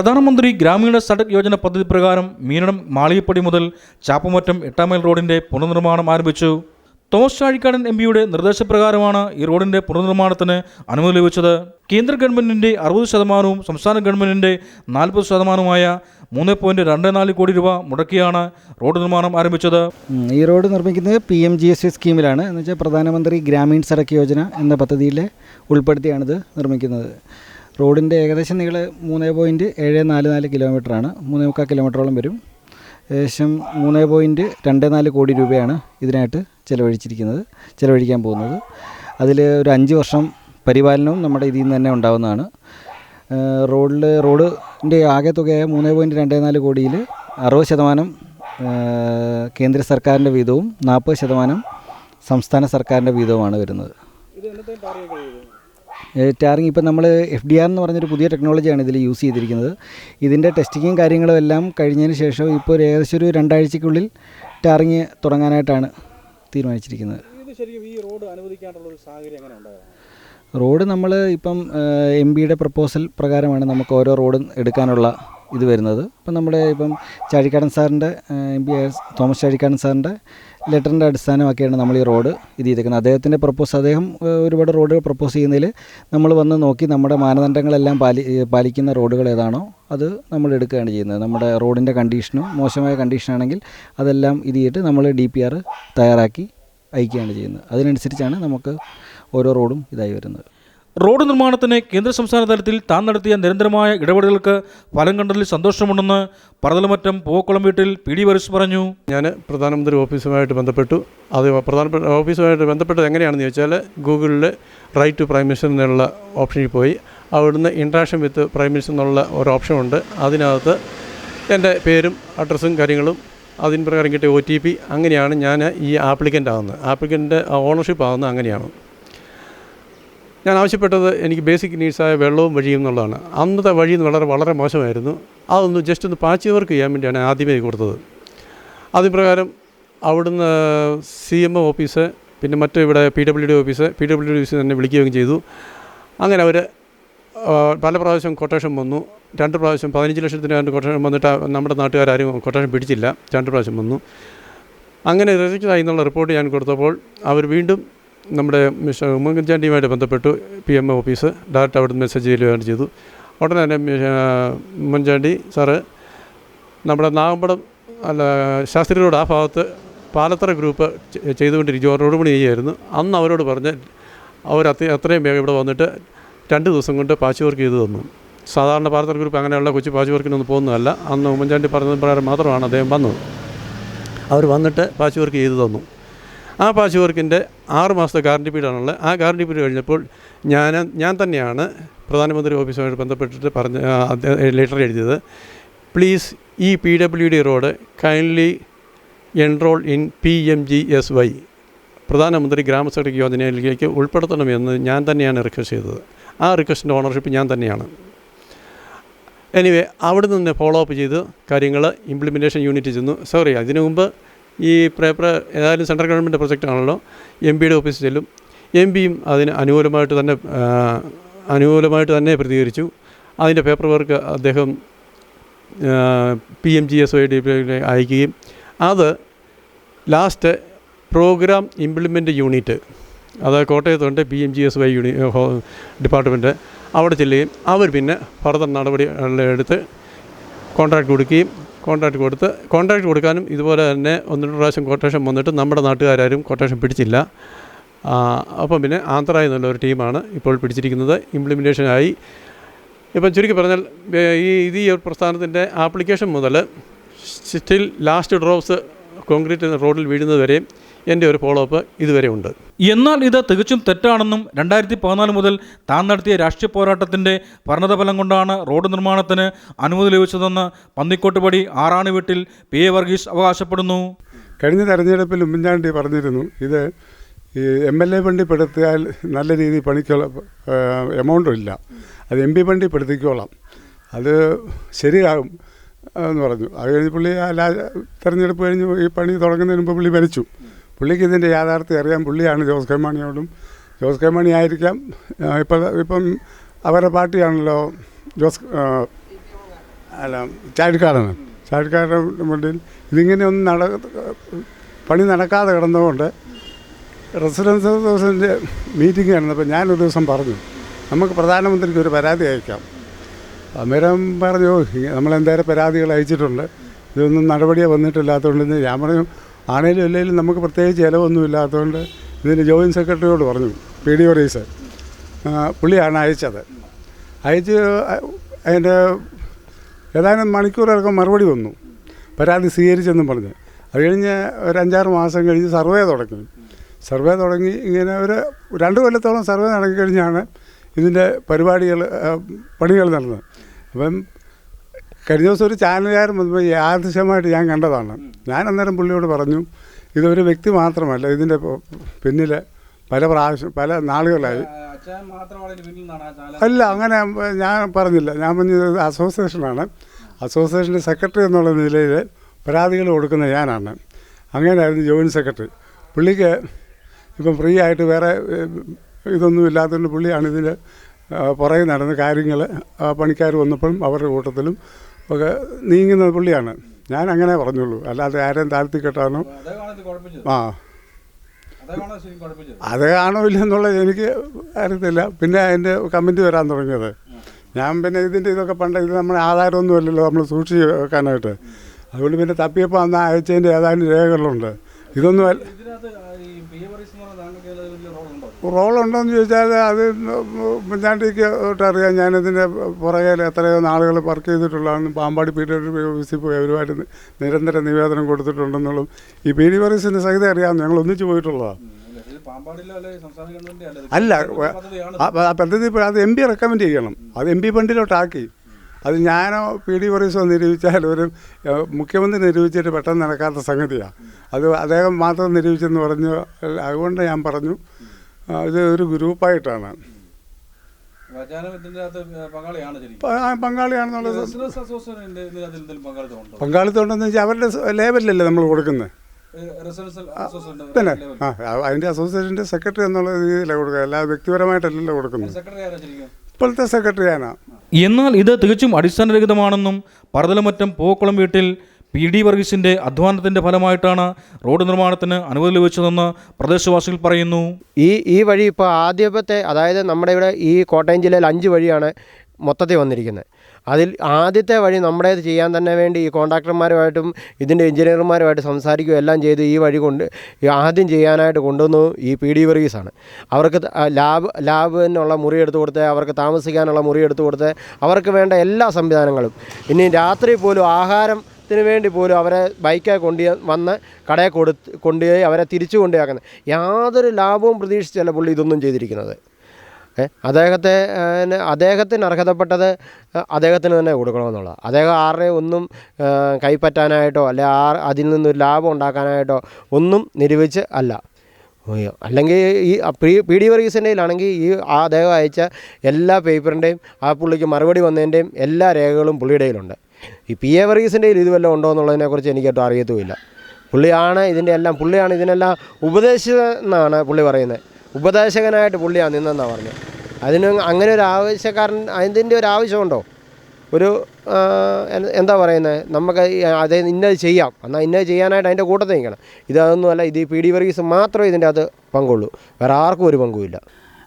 പ്രധാനമന്ത്രി ഗ്രാമീണ സഡക് യോജന പദ്ധതി പ്രകാരം മീനണം മാളികപ്പടി മുതൽ ചാപ്പമറ്റം എട്ടാമൈൽ റോഡിന്റെ പുനർനിർമ്മാണം ആരംഭിച്ചു. തോമസ് ചാഴിക്കാടൻ എം പിയുടെ നിർദ്ദേശപ്രകാരമാണ് ഈ റോഡിന്റെ പുനർനിർമ്മാണത്തിന് അനുമതി ലഭിച്ചത്. കേന്ദ്ര ഗവൺമെന്റിന്റെ അറുപത് ശതമാനവും സംസ്ഥാന ഗവൺമെന്റിന്റെ നാൽപ്പത് ശതമാനവുമായ മൂന്ന് പോയിന്റ് രണ്ട് നാല് കോടി രൂപ മുടക്കിയാണ് റോഡ് നിർമ്മാണം ആരംഭിച്ചത്. ഈ റോഡ് നിർമ്മിക്കുന്നത് പി എം ജി എസ് സ്കീമിലാണ്. എന്ന് വെച്ചാൽ പ്രധാനമന്ത്രി ഗ്രാമീൺ സഡക് യോജന എന്ന പദ്ധതിയിൽ ഉൾപ്പെടുത്തിയാണിത് നിർമ്മിക്കുന്നത്. റോഡിന്റെ ഏകദേശം നീളം മൂന്ന് പോയിന്റ് ഏഴ് നാല് നാല് കിലോമീറ്ററാണ്. മൂന്നേ മുക്കാൽ കിലോമീറ്ററോളം വരും. ഏകദേശം മൂന്ന് പോയിന്റ് രണ്ട് നാല് കോടി രൂപയാണ് ഇതിനായിട്ട് ചിലവഴിച്ചിരിക്കുന്നത് ചിലവഴിക്കാൻ പോകുന്നത്. അതിൽ ഒരു അഞ്ച് വർഷം പരിപാലനവും നമ്മുടെ ഇതിൽ നിന്ന് തന്നെ ഉണ്ടാകുന്നതാണ് റോഡിൽ റോഡിന്റെ ആകെ തുകയായ മൂന്ന് പോയിന്റ് രണ്ട് നാല് കോടിയിൽ അറുപത് ശതമാനം കേന്ദ്ര സർക്കാരിന്റെ വീതവും നാൽപ്പത് ശതമാനം സംസ്ഥാന സർക്കാരിന്റെ വീതവുമാണ് വരുന്നത്. ടാറിങ് ഇപ്പം നമ്മൾ എഫ് ഡി ആർ എന്ന് പറഞ്ഞൊരു പുതിയ ടെക്നോളജിയാണ് ഇതിൽ യൂസ് ചെയ്തിരിക്കുന്നത്. ഇതിന്റെ ടെസ്റ്റിങ്ങും കാര്യങ്ങളും എല്ലാം കഴിഞ്ഞതിന് ശേഷം ഇപ്പോൾ ഒരു ഏകദേശം ഒരു രണ്ടാഴ്ചയ്ക്കുള്ളിൽ ടാറിങ് തുടങ്ങാനായിട്ടാണ് തീരുമാനിച്ചിരിക്കുന്നത്. റോഡ് നമ്മൾ ഇപ്പം എം ബിയുടെ പ്രപ്പോസൽ പ്രകാരമാണ് നമുക്ക് ഓരോ റോഡും എടുക്കാനുള്ള ഇത് വരുന്നത്. ഇപ്പം നമ്മുടെ ഇപ്പം ചാഴിക്കാടൻ സാറിന്റെ എം പി തോമസ് ചാഴിക്കാടൻ സാറിന്റെ ലെറ്ററിന്റെ അടിസ്ഥാനമാക്കിയാണ് നമ്മൾ ഈ റോഡ് ഇത് ചെയ്തേക്കുന്നത്. അദ്ദേഹത്തിന്റെ പ്രപ്പോസ് അദ്ദേഹം ഒരുപാട് റോഡുകൾ പ്രപ്പോസ് ചെയ്യുന്നതിൽ നമ്മൾ വന്ന് നോക്കി നമ്മുടെ മാനദണ്ഡങ്ങളെല്ലാം പാലി പാലിക്കുന്ന റോഡുകൾ ഏതാണോ അത് നമ്മൾ എടുക്കുകയാണ് ചെയ്യുന്നത്. നമ്മുടെ റോഡിന്റെ കണ്ടീഷനും മോശമായ കണ്ടീഷനാണെങ്കിൽ അതെല്ലാം ഇത് ചെയ്തിട്ട് നമ്മൾ ഡി പി ആർ തയ്യാറാക്കി അയക്കുകയാണ് ചെയ്യുന്നത്. അതിനനുസരിച്ചാണ് നമുക്ക് ഓരോ റോഡും ഇതായി വരുന്നത്. റോഡ് നിർമ്മാണത്തിന് കേന്ദ്ര സംസ്ഥാന തലത്തിൽ താൻ നടത്തിയ നിരന്തരമായ ഇടപെടലുകൾക്ക് ഫലം കണ്ടതിൽ സന്തോഷമുണ്ടെന്ന് പറതലമറ്റം പൂവക്കുളം വീട്ടിൽ പി ഡി വരിസ് പറഞ്ഞു. ഞാൻ പ്രധാനമന്ത്രി ഓഫീസുമായിട്ട് ബന്ധപ്പെട്ടു. അത് പ്രധാനപ്പെട്ട ഓഫീസുമായിട്ട് ബന്ധപ്പെട്ടത് എങ്ങനെയാണെന്ന് ചോദിച്ചാൽ ഗൂഗിളിൽ റൈറ്റ് ടു പ്രൈം മിനിസ്റ്റർ എന്നുള്ള ഓപ്ഷനിൽ പോയി. അവിടുന്ന് ഇൻട്രാക്ഷൻ വിത്ത് പ്രൈം മിനിസ്റ്റർ എന്നുള്ള ഒരു ഓപ്ഷൻ ഉണ്ട്. അതിനകത്ത് എന്റെ പേരും അഡ്രസ്സും കാര്യങ്ങളും അതിന് പ്രകാരം കിട്ടിയ ഒ ടി പി അങ്ങനെയാണ് ഞാൻ ഈ ആപ്ലിക്കന്റ് ആവുന്നത്. ആപ്ലിക്കന്റെ ഓണർഷിപ്പ് ആവുന്നത് അങ്ങനെയാണ്. ഞാൻ ആവശ്യപ്പെട്ടത് എനിക്ക് ബേസിക് നീഡ്സായ വെള്ളവും വഴിയും എന്നുള്ളതാണ്. അന്നത്തെ വഴി എന്ന് വളരെ വളരെ മോശമായിരുന്നു. അതൊന്ന് ജസ്റ്റ് ഒന്ന് പാച്ച് വർക്ക് ചെയ്യാൻ വേണ്ടിയാണ് ആദ്യമേ കൊടുത്തത്. അതിപ്രകാരം അവിടുന്ന് സി എം ഒ ഓഫീസ് പിന്നെ മറ്റു ഇവിടെ P W D office P W D office തന്നെ വിളിക്കുകയും ചെയ്തു. അങ്ങനെ അവർ പല പ്രാവശ്യം കൊട്ടേഷൻ വന്നു. രണ്ട് പ്രാവശ്യം പതിനഞ്ച് ലക്ഷത്തിന് രണ്ട് കൊട്ടേഷൻ വന്നിട്ട് നമ്മുടെ നാട്ടുകാരും കൊട്ടേഷൻ പിടിച്ചില്ല. രണ്ട് പ്രാവശ്യം വന്നു. അങ്ങനെ റിജക്റ്റ് ആയി എന്നുള്ള റിപ്പോർട്ട് ഞാൻ കൊടുത്തപ്പോൾ അവർ വീണ്ടും നമ്മുടെ മിസ്റ്റർ ഉമ്മൻചാണ്ടിയുമായിട്ട് ബന്ധപ്പെട്ടു പി എം ഓഫീസ് ഡയറക്റ്റ് അവിടുന്ന് മെസ്സേജ് ചെയ്യുകയാണ് ചെയ്തു. ഉടനെ തന്നെ ഉമ്മൻചാണ്ടി സാറ് നമ്മുടെ നാഗമ്പടം അല്ല ശാസ്ത്രി റോഡ് ആ ഭാഗത്ത് പാലത്തറ ഗ്രൂപ്പ് ചെയ്തുകൊണ്ടിരിക്കും റോഡ് പണി ചെയ്യുമായിരുന്നു അന്ന് അവരോട് പറഞ്ഞ് അവർ അത്ര അത്രയും വേഗം ഇവിടെ വന്നിട്ട് രണ്ട് ദിവസം കൊണ്ട് പാച്ച് വർക്ക് ചെയ്തു തന്നു. സാധാരണ പാലത്തറ ഗ്രൂപ്പ് അങ്ങനെയുള്ള കൊച്ചു പാച്ച് വർക്കിനൊന്നും പോകുന്നതല്ല. അന്ന് ഉമ്മൻചാണ്ടി പറഞ്ഞത് പ്രകാരം മാത്രമാണ് അദ്ദേഹം വന്നത്. അവർ വന്നിട്ട് പാച്ച് വർക്ക് ചെയ്തു തന്നു. ആ പാച്ച് വർക്കിന്റെ ആറ് മാസത്തെ ഗ്യാരണ്ടി പീരീഡാണുള്ളത് ആ ഗ്യാരണ്ടി പീരീഡ് കഴിഞ്ഞപ്പോൾ ഞാൻ ഞാൻ തന്നെയാണ് പ്രധാനമന്ത്രി ഓഫീസുമായിട്ട് ബന്ധപ്പെട്ടിട്ട് പറഞ്ഞ ലെറ്റർ എഴുതിയത്. പ്ലീസ് ഈ P W D road kindly enrol in P M G S Y പ്രധാനമന്ത്രി ഗ്രാമസഡക് യോജനയിലേക്ക് ഉൾപ്പെടുത്തണമെന്ന് ഞാൻ തന്നെയാണ് റിക്വസ്റ്റ് ചെയ്തത്. ആ റിക്വസ്റ്റിന്റെ ഓണർഷിപ്പ് ഞാൻ തന്നെയാണ്. എനിവേ അവിടെ നിന്ന് ഫോളോ അപ്പ് ചെയ്ത് കാര്യങ്ങൾ ഇംപ്ലിമെന്റേഷൻ യൂണിറ്റ് ചെന്നു. സോറി അതിനു മുമ്പ് ഈ പേപ്പർ ഏതായാലും സെൻട്രൽ ഗവൺമെന്റ് പ്രൊജക്റ്റ് ആണല്ലോ. എം പിയുടെ ഓഫീസിൽ ചെല്ലും. എം പിയും അതിന് അനുകൂലമായിട്ട് തന്നെ അനുകൂലമായിട്ട് തന്നെ പ്രതികരിച്ചു. അതിന്റെ പേപ്പർ വർക്ക് അദ്ദേഹം P M G S Y D അയക്കുകയും. അത് ലാസ്റ്റ് പ്രോഗ്രാം ഇംപ്ലിമെന്റ് യൂണിറ്റ് അത് കോട്ടയത്തുണ്ട് P M G S Y യൂണി ഡിപ്പാർട്ട്മെന്റ് അവിടെ ചെല്ലുകയും. അവർ പിന്നെ ഫർദർ നടപടി എടുത്ത് കോൺട്രാക്ട് കൊടുക്കുകയും. കോൺട്രാക്ട് കൊടുത്ത് കോൺട്രാക്ട് കൊടുക്കാനും ഇതുപോലെ തന്നെ ഒന്ന് രണ്ട് പ്രാവശ്യം കൊട്ടേഷൻ വന്നിട്ട് നമ്മുടെ നാട്ടുകാരും കൊട്ടേഷൻ പിടിച്ചില്ല. അപ്പം പിന്നെ ആന്ധ്ര എന്നുള്ള ഒരു ടീമാണ് ഇപ്പോൾ പിടിച്ചിരിക്കുന്നത്. ഇംപ്ലിമെന്റേഷനായി ഇപ്പം ചുരുക്കി പറഞ്ഞാൽ ഈ ഇത് ഈ ഒരു പ്രസ്ഥാനത്തിന്റെ ആപ്ലിക്കേഷൻ മുതൽ സ്റ്റിൽ ലാസ്റ്റ് ഡ്രോപ്സ് കോൺക്രീറ്റ് റോഡിൽ വീഴുന്നത് വരെയും എന്റെ ഒരു ഫോളോ അപ്പ് ഇതുവരെ ഉണ്ട്. എന്നാൽ ഇത് തികച്ചും തെറ്റാണെന്നും രണ്ടായിരത്തി പതിനാല് മുതൽ താൻ നടത്തിയ രാഷ്ട്രീയ പോരാട്ടത്തിന്റെ ഭരണതഫലം കൊണ്ടാണ് റോഡ് നിർമ്മാണത്തിന് അനുമതി ലഭിച്ചതെന്ന് പന്നിക്കോട്ടുപടി ആറാണി വീട്ടിൽ പി എ വർഗീസ് അവകാശപ്പെടുന്നു. കഴിഞ്ഞ തെരഞ്ഞെടുപ്പിൽ ഉമ്മൻചാണ്ടി പറഞ്ഞിരുന്നു ഇത് ഈ എം എൽ എ വണ്ടി പെടുത്തിയാൽ നല്ല രീതിയിൽ പണിക്കുള്ള എമൗണ്ടും ഇല്ല. അത് എം പി വണ്ടി പെടുത്തിക്കോളാം. അത് ശരിയാകും എന്ന് പറഞ്ഞു. അത് കഴിഞ്ഞ് പുള്ളി ആ തെരഞ്ഞെടുപ്പ് കഴിഞ്ഞ് ഈ പണി തുടങ്ങുന്നതിന് മുമ്പ് പുള്ളി മരിച്ചു. പുള്ളിക്ക് ഇതിന്റെ യാഥാർത്ഥ്യം അറിയാം പുള്ളിയാണ് ജോസ് കെ മാണിയോടും ജോസ് കെ മാണി ആയിരിക്കാം ഇപ്പം ഇപ്പം അവരുടെ പാർട്ടിയാണല്ലോ ജോസ് അല്ല ചാഴിക്കാടന്. ചാഴിക്കാടൻ മുന്നിൽ ഇതിങ്ങനെ ഒന്നും നട പണി നടക്കാതെ കിടന്നതുകൊണ്ട് റെസിഡൻസ് ഹൗസിന്റെ മീറ്റിംഗ് നടന്നപ്പോൾ ഞാനൊരു ദിവസം പറഞ്ഞു നമുക്ക് പ്രധാനമന്ത്രിക്ക് ഒരു പരാതി അയക്കാം. അന്നേരം പറഞ്ഞു നമ്മളെന്തേരം പരാതികൾ അയച്ചിട്ടുണ്ട്. ഇതൊന്നും നടപടിയെ വന്നിട്ടില്ലാത്തതുകൊണ്ട് ഞാൻ പറഞ്ഞു ആണേലും ഇല്ലെങ്കിലും നമുക്ക് പ്രത്യേകിച്ച് ചിലവൊന്നും ഇല്ലാത്തതുകൊണ്ട് ഇതിന് ജോയിന്റ് സെക്രട്ടറിയോട് പറഞ്ഞു പി ഡി ഒറീസ്. പുള്ളിയാണ് അയച്ചത്. അയച്ച് അതിന്റെ ഏതാനും മണിക്കൂറുകൾക്ക് മറുപടി വന്നു. പരാതി സ്വീകരിച്ചെന്നും പറഞ്ഞ്. അത് കഴിഞ്ഞ് ഒരു അഞ്ചാറ് മാസം കഴിഞ്ഞ് സർവേ തുടങ്ങി. സർവേ തുടങ്ങി ഇങ്ങനെ ഒരു രണ്ട് കൊല്ലത്തോളം സർവേ നടക്കിക്കഴിഞ്ഞാണ് ഇതിന്റെ പരിപാടികൾ പണികൾ നടന്നത്. അപ്പം കഴിഞ്ഞ ദിവസം ഒരു ചാനലുകാരൻ വന്നപ്പോൾ യാദൃശ്യമായിട്ട് ഞാൻ കണ്ടതാണ്. ഞാൻ അന്നേരം പുള്ളിയോട് പറഞ്ഞു ഇതൊരു വ്യക്തി മാത്രമല്ല ഇതിന്റെ പിന്നിൽ പല പ്രാവശ്യം പല നാളുകളായി. അല്ല അങ്ങനെ ഞാൻ പറഞ്ഞില്ല. ഞാൻ പറഞ്ഞത് അസോസിയേഷനാണ്. അസോസിയേഷന്റെ സെക്രട്ടറി എന്നുള്ള നിലയിൽ പരാതികൾ കൊടുക്കുന്ന ഞാനാണ്. അങ്ങനെയായിരുന്നു ജോയിന്റ് സെക്രട്ടറി. പുള്ളിക്ക് ഇപ്പം ഫ്രീ ആയിട്ട് വേറെ ഇതൊന്നും ഇല്ലാത്തതുകൊണ്ട് പുള്ളിയാണ് ഇതിൽ പുറകെ നടന്ന കാര്യങ്ങൾ പണിക്കാർ വന്നപ്പോഴും അവരുടെ കൂട്ടത്തിലും ഒക്കെ നീങ്ങുന്ന പുള്ളിയാണ്. ഞാൻ അങ്ങനെ പറഞ്ഞുള്ളൂ. അല്ലാതെ ആരെയും താഴ്ത്തി കെട്ടാനോ ആ. അത് കാണോ ഇല്ലെന്നുള്ളത് എനിക്ക് അറിയത്തില്ല. പിന്നെ അതിന്റെ കമന്റ് വരാൻ തുടങ്ങിയത്. ഞാൻ പിന്നെ ഇതിന്റെ ഇതൊക്കെ പണ്ട് ഇത് നമ്മുടെ ആധാരമൊന്നും അല്ലല്ലോ നമ്മൾ സൂക്ഷിച്ച് വെക്കാനായിട്ട്. അതുകൊണ്ട് പിന്നെ തപ്പിയപ്പോൾ അന്ന് അയച്ചതിന്റെ ഏതാനും രേഖകളുണ്ട്. ഇതൊന്നും അല്ല ഇതിനകത്ത് ഈ പി എ പറീസ് എന്ന് പറഞ്ഞ താങ്കൾക്ക് ഏതെങ്കിലും വലിയ റോളുണ്ടോ റോളുണ്ടോയെന്ന് ചോദിച്ചാൽ അത് മുഞ്ഞാണ്ടിക്ക് അറിയാം. ഞാനിതിന്റെ പുറകെ എത്രയോ നാളുകൾ വർക്ക് ചെയ്തിട്ടുള്ളതാണ്. പാമ്പാടി പി ഡി ഓഫീസിൽ പോയി അവരുമായിട്ട് നിരന്തരം നിവേദനം കൊടുത്തിട്ടുണ്ടെന്നുള്ളതും ഈ പി ഡി വർഗീസിന്റെ സഹിതം അറിയാം ഞങ്ങൾ ഒന്നിച്ചു പോയിട്ടുള്ളതാണ് അല്ല, ആ പദ്ധതി അത് എം പി റെക്കമെൻഡ് ചെയ്യണം. അത് എം പി ഫണ്ടിലോട്ടാക്കി. അത് ഞാനോ പി ഡി വർഗീസോ നിരൂപിച്ചാൽ ഒരു മുഖ്യമന്ത്രി നിരൂപിച്ചിട്ട് പെട്ടെന്ന് നടക്കാത്ത സംഗതിയാണ് അത് അദ്ദേഹം മാത്രം നിരൂപിച്ചെന്ന് പറഞ്ഞു അതുകൊണ്ട് ഞാൻ പറഞ്ഞു ഇത് ഒരു ഗ്രൂപ്പായിട്ടാണ്. പങ്കാളിയാണെന്നുള്ളത് പങ്കാളിത്തം ഉണ്ടോ? പങ്കാളിത്തം ഉണ്ടെന്ന് വെച്ചാൽ അവരുടെ ലേബലിലല്ലേ നമ്മൾ കൊടുക്കുന്നത് പിന്നെ ആ അതിന്റെ അസോസിയേഷന്റെ സെക്രട്ടറി എന്നുള്ള രീതിയിലാണ് കൊടുക്കുക. അല്ലാതെ വ്യക്തിപരമായിട്ടല്ലല്ലോ കൊടുക്കുന്നത് ഇപ്പോഴത്തെ സെക്രട്ടറിയാണ്? എന്നാൽ ഇത് തികച്ചും അടിസ്ഥാനരഹിതമാണെന്നും പറതലമറ്റം പൂക്കുളം വീട്ടിൽ പി ഡി വർഗീസിന്റെ അധ്വാനത്തിന്റെ ഫലമായിട്ടാണ് റോഡ് നിർമ്മാണത്തിന് അനുമതി ലഭിച്ചതെന്ന് പ്രദേശവാസികൾ പറയുന്നു. ഈ ഈ വഴി ഇപ്പോൾ ആദ്യത്തെ അതായത് നമ്മുടെ ഇവിടെ ഈ കോട്ടയം ജില്ലയിൽ അഞ്ച് വഴിയാണ് മൊത്തത്തിൽ വന്നിരിക്കുന്നത്. അതിൽ ആദ്യത്തെ വഴി നമ്മുടേത് ചെയ്യാൻ തന്നെ വേണ്ടി ഈ കോൺട്രാക്ടർമാരുമായിട്ടും ഇതിന്റെ എഞ്ചിനീയർമാരുമായിട്ട് സംസാരിക്കുകയും എല്ലാം ചെയ്ത് ഈ വഴി കൊണ്ട് ആദ്യം ചെയ്യാനായിട്ട് കൊണ്ടുവന്നു ഈ പി ഡി വർഗീസാണ്. അവർക്ക് ലാബ് ലാബിനുള്ള മുറി എടുത്തു കൊടുത്ത് അവർക്ക് താമസിക്കാനുള്ള മുറി എടുത്തു കൊടുത്ത് അവർക്ക് വേണ്ട എല്ലാ സംവിധാനങ്ങളും. ഇനി രാത്രി പോലും ആഹാരം ത്തിന് വേണ്ടി പോലും അവരെ ബൈക്കായി കൊണ്ട് വന്ന് കടയിൽ കൊടുത്ത് കൊണ്ടുപോയി അവരെ തിരിച്ചു കൊണ്ടുപോയാക്കുന്നത് യാതൊരു ലാഭവും പ്രതീക്ഷിച്ചല്ല പുള്ളി ഇതൊന്നും ചെയ്തിരിക്കുന്നത്. അദ്ദേഹത്തെ അദ്ദേഹത്തിന് അർഹതപ്പെട്ടത് അദ്ദേഹത്തിന് തന്നെ കൊടുക്കണമെന്നുള്ളത് അദ്ദേഹം ആരുടെ ഒന്നും കൈപ്പറ്റാനായിട്ടോ അല്ലെ ആ അതിൽ നിന്നൊരു ലാഭം ഉണ്ടാക്കാനായിട്ടോ ഒന്നും നിരൂപിച്ച് അല്ല. അല്ലെങ്കിൽ ഈ പി പി ഡി വർഗീസിന്റെയിലാണെങ്കിൽ ഈ ആ അദ്ദേഹം അയച്ച എല്ലാ പേപ്പറിന്റെയും ആ പുള്ളിക്ക് മറുപടി വന്നതിന്റെയും എല്ലാ രേഖകളും പുള്ളിയുടെ കയ്യിലുണ്ട് ഈ പി എ വർഗീസിന്റെ ഇത് വല്ലതും ഉണ്ടോ എന്നുള്ളതിനെക്കുറിച്ച് എനിക്കൊട്ടും അറിയത്തുമില്ല. പുള്ളിയാണ് ഇതിന്റെ എല്ലാം പുള്ളിയാണ് ഇതിനെല്ലാം ഉപദേശിച്ചതെന്നാണ് പുള്ളി പറയുന്നത്. ഉപദേശകനായിട്ട് പുള്ളിയാണ് നിന്നെന്നാണ് പറഞ്ഞത്. അതിന് അങ്ങനെ ഒരു ആവശ്യക്കാരൻ അതിന്റെ ഒരു ആവശ്യമുണ്ടോ? ഒരു എന്താ പറയുന്നത്? നമുക്ക് അതേ ഇന്നത് ചെയ്യാം. എന്നാൽ ഇന്നത് ചെയ്യാനായിട്ട് അതിന്റെ കൂട്ടത്തിൽ നിൽക്കണം. ഇതൊന്നുമല്ല ഇത് ഈ പി ഡി വർഗീസ് മാത്രമേ ഇതിന്റെ അത് പങ്കുള്ളൂ. വേറെ ആർക്കും ഒരു പങ്കുമില്ല.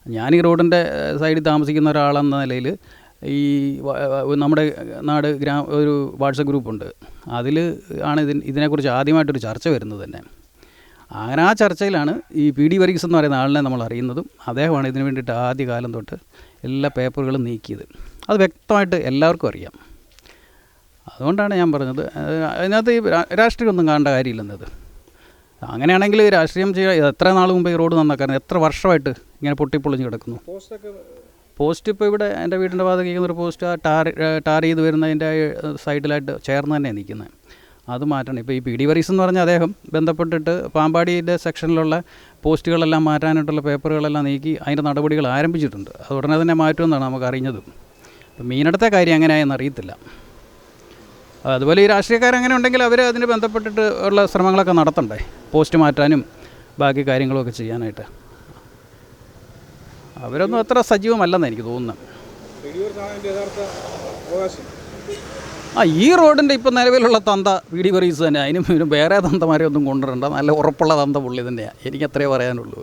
ഞാൻ ഈ റോഡിന്റെ സൈഡിൽ താമസിക്കുന്ന ഒരാളെന്ന നിലയിൽ ഈ നമ്മുടെ നാട് ഗ്രാ ഒരു വാട്സപ്പ് ഗ്രൂപ്പുണ്ട്. അതിൽ ആണ് ഇതിന് ഇതിനെക്കുറിച്ച് ആദ്യമായിട്ടൊരു ചർച്ച വരുന്നത് തന്നെ. അങ്ങനെ ആ ചർച്ചയിലാണ് ഈ പി ഡി വർഗീസ് എന്ന് പറയുന്ന ആളിനെ നമ്മൾ അറിയുന്നതും അദ്ദേഹമാണ് ഇതിനു വേണ്ടിയിട്ട് ആദ്യ കാലം തൊട്ട് എല്ലാ പേപ്പറുകളും നീക്കിയത്. അത് വ്യക്തമായിട്ട് എല്ലാവർക്കും അറിയാം. അതുകൊണ്ടാണ് ഞാൻ പറഞ്ഞത് അതിനകത്ത് ഈ രാഷ്ട്രീയമൊന്നും കാണേണ്ട കാര്യമില്ലെന്നത് അങ്ങനെയാണെങ്കിൽ രാഷ്ട്രീയം ചെയ്യുക എത്ര നാൾ മുമ്പ് ഈ റോഡ് നന്നാക്കാൻ എത്ര വർഷമായിട്ട് ഇങ്ങനെ പൊട്ടിപ്പൊളിഞ്ഞ് കിടക്കുന്നു? പോസ്റ്റ് ഇപ്പോൾ ഇവിടെ എന്റെ വീടിന്റെ ഭാഗത്ത് നിൽക്കുന്ന ഒരു പോസ്റ്റ് ആ ടാർ ടാർ ചെയ്ത് വരുന്നതിന്റെ സൈഡിലായിട്ട് ചേർന്ന് തന്നെ നിൽക്കുന്നത്. അത് മാറ്റണം. ഇപ്പോൾ ഈ പി ഡി വറീസ് എന്ന് പറഞ്ഞ അദ്ദേഹം ബന്ധപ്പെട്ടിട്ട് പാമ്പാടിയുടെ സെക്ഷനിലുള്ള പോസ്റ്റുകളെല്ലാം മാറ്റാനായിട്ടുള്ള പേപ്പറുകളെല്ലാം നീക്കി അതിന്റെ നടപടികൾ ആരംഭിച്ചിട്ടുണ്ട്. അത് ഉടനെ തന്നെ മാറ്റുമെന്നാണ് നമുക്ക് അറിഞ്ഞത് അപ്പം മീനടുത്ത കാര്യം എങ്ങനെയായെന്ന് അറിയത്തില്ല. അതുപോലെ ഈ രാഷ്ട്രീയക്കാർ അങ്ങനെ ഉണ്ടെങ്കിൽ അവർ അതിന് ബന്ധപ്പെട്ടിട്ട് ഉള്ള ശ്രമങ്ങളൊക്കെ നടത്തണ്ടേ? പോസ്റ്റ് മാറ്റാനും ബാക്കി കാര്യങ്ങളൊക്കെ ചെയ്യാനായിട്ട്. അവരൊന്നും അത്ര സജീവമല്ലെന്ന് എനിക്ക് തോന്നുന്നത് ആ ഈ റോഡിന്റെ ഇപ്പം നിലവിലുള്ള തന്ത വി ഡി പറീസ് തന്നെ അതിനും വേറെ തന്തമാരെ ഒന്നും കൊണ്ടുവരണ്ട. നല്ല ഉറപ്പുള്ള തന്ത പുള്ളി തന്നെയാണ് എനിക്കത്രേ പറയാനുള്ളൂ.